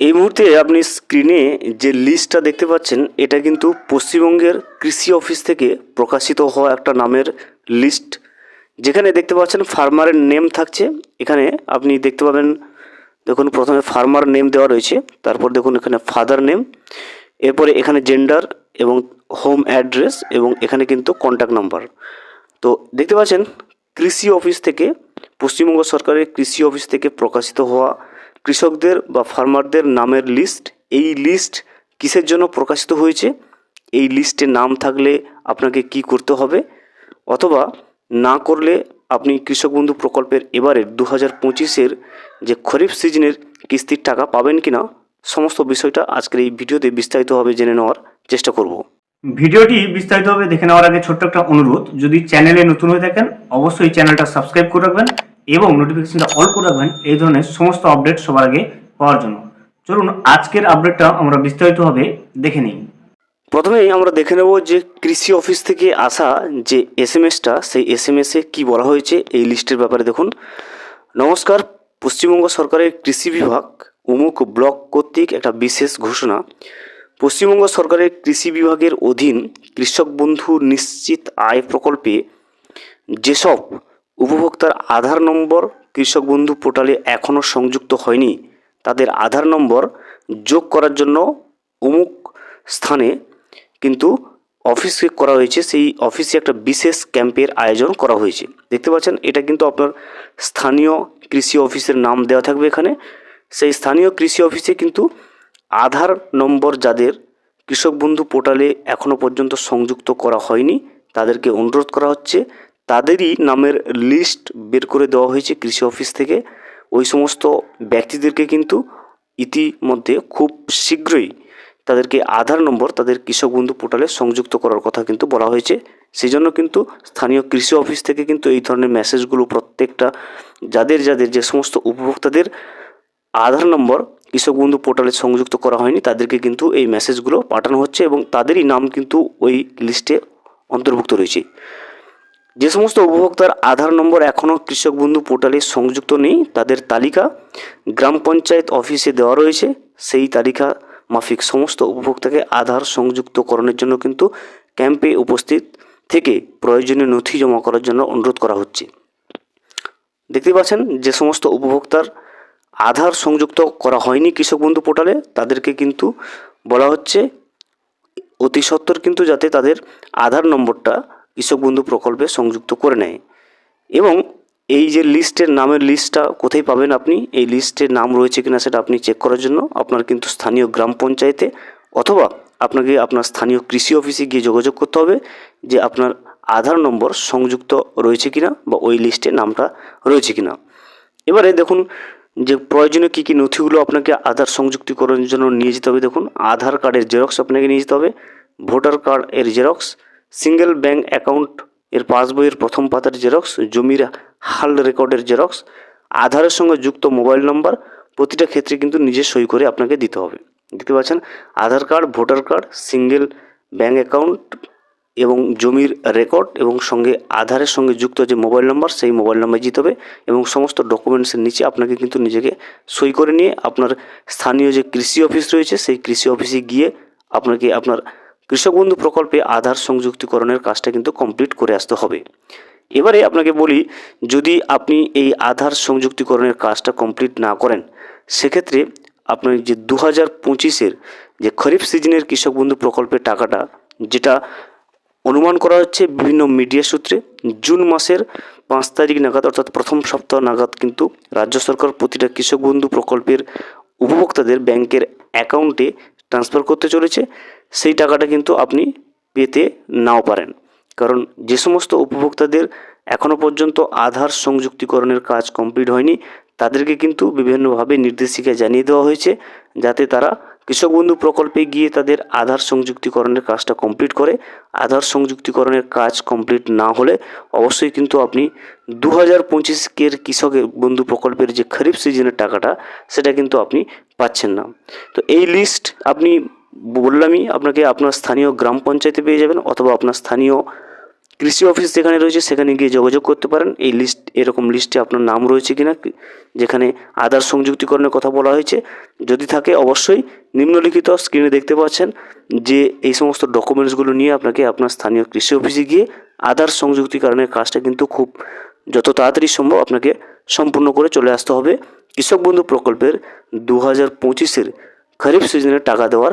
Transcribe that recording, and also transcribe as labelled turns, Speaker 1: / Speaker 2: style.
Speaker 1: এই মুহূর্তে আপনি স্ক্রিনে যে লিস্টটা দেখতে পাচ্ছেন, এটা কিন্তু পশ্চিমবঙ্গের কৃষি অফিস থেকে প্রকাশিত হওয়া একটা নামের লিস্ট যেখানে দেখতে পাচ্ছেন ফার্মারের নেম থাকছে। এখানে আপনি দেখতে পাবেন, দেখুন প্রথমে ফার্মার নেম দেওয়া রয়েছে, তারপর দেখুন এখানে ফাদার নেম এরপরে এখানে জেন্ডার এবং হোম অ্যাড্রেস এবং এখানে কিন্তু কন্ট্যাক্ট নাম্বার তো দেখতে পাচ্ছেন, কৃষি অফিস থেকে, পশ্চিমবঙ্গ সরকারের কৃষি অফিস থেকে প্রকাশিত হওয়া কৃষকদের বা ফার্মারদের নামের লিস্ট এই লিস্ট কিসের জন্য প্রকাশিত হয়েছে? এই লিস্টে নাম থাকলে আপনাকে কি করতে হবে? অথবা না করলে আপনি কৃষক বন্ধু প্রকল্পের এবারের দু হাজার পঁচিশের যে খরিফ সিজনের কিস্তির টাকা পাবেন কি না সমস্ত বিষয়টা আজকের এই ভিডিওতে বিস্তারিতভাবে জেনে নেওয়ার চেষ্টা করব।
Speaker 2: ভিডিওটি বিস্তারিতভাবে দেখে নেওয়ার আগে ছোট্ট একটা অনুরোধ, যদি চ্যানেলে নতুন হয়ে থাকেন, অবশ্যই চ্যানেলটা সাবস্ক্রাইব করে রাখবেন এবং নোটিফিকেশনটা অল করে রাখবেন এই ধরনের সমস্ত আপডেট সবার আগে পাওয়ার জন্য। চলুন, আজকের আপডেটটা আমরা বিস্তারিতভাবে দেখে নিই।
Speaker 1: প্রথমেই আমরা দেখে নেব যে কৃষি অফিস থেকে আসা যে এস এম এসটা সেই এস এম এসে কী বলা হয়েছে এই লিস্টের ব্যাপারে দেখুন। নমস্কার, পশ্চিমবঙ্গ সরকারের কৃষি বিভাগ, উমুক ব্লক কর্তৃক একটা বিশেষ ঘোষণা। পশ্চিমবঙ্গ সরকারের কৃষি বিভাগের অধীন কৃষক বন্ধু নিশ্চিত আয় প্রকল্পে যেসব উপভোক্তার আধার নম্বর, কৃষক বন্ধু পোর্টালে এখনও সংযুক্ত হয়নি। তাদের আধার নম্বর যোগ করার জন্য অমুক স্থানে কিন্তু অফিসে করা হয়েছে। সেই অফিসে একটা বিশেষ ক্যাম্পের আয়োজন করা হয়েছে। দেখতে পাচ্ছেন, এটা কিন্তু আপনার স্থানীয় কৃষি অফিসের নাম দেওয়া থাকবে এখানে। সেই স্থানীয় কৃষি অফিসে কিন্তু আধার নম্বর যাদের কৃষক বন্ধু পোর্টালে এখনও পর্যন্ত সংযুক্ত করা হয়নি, তাদেরকে অনুরোধ করা হচ্ছে তাদেরই নামের লিস্ট বের করে দেওয়া হয়েছে কৃষি অফিস থেকে। ওই সমস্ত ব্যক্তিদেরকে কিন্তু ইতিমধ্যে খুব শীঘ্রই তাদেরকে আধার নম্বর তাদের কৃষক বন্ধু পোর্টালে সংযুক্ত করার কথা কিন্তু বলা হয়েছে। সেই জন্য কিন্তু স্থানীয় কৃষি অফিস থেকে কিন্তু এই ধরনের মেসেজগুলো প্রত্যেকটা যাদের যাদের যে সমস্ত উপভোক্তাদের আধার নম্বর কৃষক বন্ধু পোর্টালে সংযুক্ত করা হয়নি, তাদেরকে কিন্তু এই মেসেজগুলো পাঠানো হচ্ছে এবং তাদেরই নাম কিন্তু ওই লিস্টে অন্তর্ভুক্ত রয়েছে। যে সমস্ত উপভোক্তার আধার নম্বর এখনও কৃষক বন্ধু পোর্টালে সংযুক্ত নেই, তাদের তালিকা গ্রাম পঞ্চায়েত অফিসে দেওয়া রয়েছে। সেই তালিকা মাফিক সমস্ত উপভোক্তাকে আধার সংযুক্তকরণের জন্য কিন্তু ক্যাম্পে উপস্থিত থেকে প্রয়োজনীয় নথি জমা করার জন্য অনুরোধ করা হচ্ছে। দেখতে পাচ্ছেন, যে সমস্ত উপভোক্তার আধার সংযুক্ত করা হয়নি কৃষক বন্ধু পোর্টালে, তাদেরকে কিন্তু বলা হচ্ছে অতি সত্বর কিন্তু যাতে তাদের আধার নম্বরটা কৃষক বন্ধু প্রকল্পে সংযুক্ত করে নেয়। এবং এই যে লিস্টের নামের লিস্টটা কোথায় পাবেন আপনি, এই লিস্টের নাম রয়েছে কিনা সেটা আপনি চেক করার জন্য আপনার কিন্তু স্থানীয় গ্রাম পঞ্চায়েতে অথবা আপনাকে আপনার স্থানীয় কৃষি অফিসে গিয়ে যোগাযোগ করতে হবে যে আপনার আধার নম্বর সংযুক্ত রয়েছে কিনা বা ওই লিস্টে নামটা রয়েছে কিনা। এবারে দেখুন যে প্রয়োজনীয় কী কী নথিগুলো আপনাকে আধার সংযুক্তিকরণের জন্য নিয়ে যেতে হবে। দেখুন, আধার কার্ডের জেরক্স আপনাকে নিয়ে যেতে হবে, ভোটার কার্ড এর জেরক্স সিঙ্গেল ব্যাঙ্ক অ্যাকাউন্ট এর পাসবইয়ের প্রথম পাতার জেরক্স, জমির হাল রেকর্ডের জেরক্স, আধারের সঙ্গে যুক্ত মোবাইল নম্বর, প্রতিটা ক্ষেত্রে কিন্তু নিজে সই করে আপনাকে দিতে হবে। দেখতে পাচ্ছেন? Aadhaar card, voter card, single bank account এবং জমির রেকর্ড এবং সঙ্গে আধারের সঙ্গে যুক্ত যে মোবাইল নম্বর, সেই মোবাইল নাম্বার দিতে হবে এবং সমস্ত ডকুমেন্টসের নিচে আপনাকে কিন্তু নিজেকে সই করে নিয়ে আপনার স্থানীয় যে কৃষি অফিস রয়েছে, সেই কৃষি অফিসে গিয়ে আপনাকে আপনার কৃষক বন্ধু প্রকল্পে আধার সংযুক্তিকরণের কাজটা কিন্তু কমপ্লিট করে আসতে হবে। এবারে আপনাকে বলি, যদি আপনি এই আধার সংযুক্তিকরণের কাজটা কমপ্লিট না করেন, সেক্ষেত্রে আপনার যে দু হাজার পঁচিশের যে খরিফ সিজনের কৃষক বন্ধু প্রকল্পের টাকাটা, যেটা অনুমান করা হচ্ছে বিভিন্ন মিডিয়া সূত্রে, জুন মাসের পাঁচ তারিখ নাগাদ, অর্থাৎ প্রথম সপ্তাহ নাগাদ কিন্তু রাজ্য সরকার প্রতিটা কৃষক বন্ধু প্রকল্পের উপভোক্তাদের ব্যাংকের অ্যাকাউন্টে ট্রান্সফার করতে চলেছে। সেই টাকাটা কিন্তু আপনি পেতে নাও পারেন। কারণ যে সমস্ত উপভোক্তাদের এখনও পর্যন্ত আধার সংযুক্তিকরণের কাজ কমপ্লিট হয়নি, তাদেরকে কিন্তু বিভিন্নভাবে নির্দেশিকা জানিয়ে দেওয়া হয়েছে, যাতে তারা কৃষক বন্ধু প্রকল্পে গিয়ে তাদের আধার সংযুক্তিকরণের কাজটা কমপ্লিট করে। আধার সংযুক্তিকরণের কাজ কমপ্লিট না হলে অবশ্যই কিন্তু আপনি দু হাজার পঁচিশের কৃষকের বন্ধু প্রকল্পের যে খরিফ সিজনের টাকাটা, সেটা কিন্তু আপনি পাচ্ছেন না। তো এই লিস্ট আপনি বললামই আপনাকে আপনার স্থানীয় গ্রাম পঞ্চায়েতে পেয়ে যাবেন অথবা আপনার স্থানীয় কৃষি অফিস যেখানে রয়েছে সেখানে গিয়ে যোগাযোগ করতে পারেন। এই লিস্ট এরকম লিস্টে আপনার নাম রয়েছে কিনা যেখানে আধার সংযুক্তিকরণের কথা বলা হয়েছে। যদি থাকে অবশ্যই নিম্নলিখিত স্ক্রিনে দেখতে পাচ্ছেন যে এই সমস্ত ডকুমেন্টসগুলো নিয়ে আপনাকে আপনার স্থানীয় কৃষি অফিসে গিয়ে আধার সংযুক্তিকরণের কাজটা কিন্তু খুব যত তাড়াতাড়ি সম্ভব আপনাকে সম্পূর্ণ করে চলে আসতে হবে। কৃষক বন্ধু প্রকল্পের দু হাজার পঁচিশের খরিফ সিজনের টাকা দেওয়ার